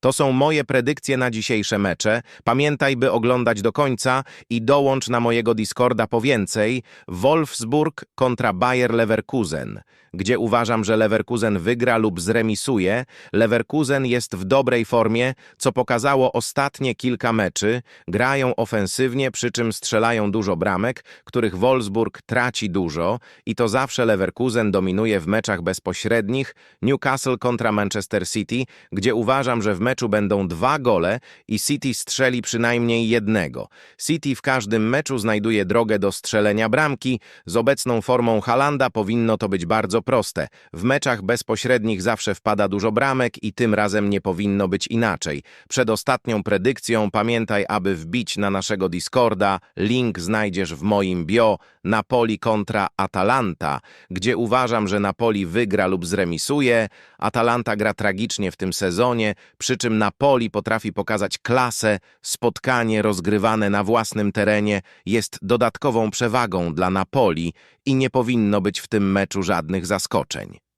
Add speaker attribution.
Speaker 1: To są moje predykcje na dzisiejsze mecze. Pamiętaj, by oglądać do końca i dołącz na mojego Discorda po więcej. Wolfsburg kontra Bayer Leverkusen, gdzie uważam, że Leverkusen wygra lub zremisuje. Leverkusen jest w dobrej formie, co pokazało ostatnie kilka meczy. Grają ofensywnie, przy czym strzelają dużo bramek, których Wolfsburg traci dużo i to zawsze Leverkusen dominuje w meczach bezpośrednich. Newcastle kontra Manchester City, gdzie uważam, że w meczu będą dwa gole i City strzeli przynajmniej jednego. City w każdym meczu znajduje drogę do strzelenia bramki. Z obecną formą Halanda powinno to być bardzo proste. W meczach bezpośrednich zawsze wpada dużo bramek i tym razem nie powinno być inaczej. Przed ostatnią predykcją pamiętaj, aby wbić na naszego Discorda. Link znajdziesz w moim bio. Napoli kontra Atalanta, gdzie uważam, że Napoli wygra lub zremisuje. Atalanta gra tragicznie w tym sezonie, przy czym Napoli potrafi pokazać klasę. Spotkanie rozgrywane na własnym terenie jest dodatkową przewagą dla Napoli i nie powinno być w tym meczu żadnych zaskoczeń.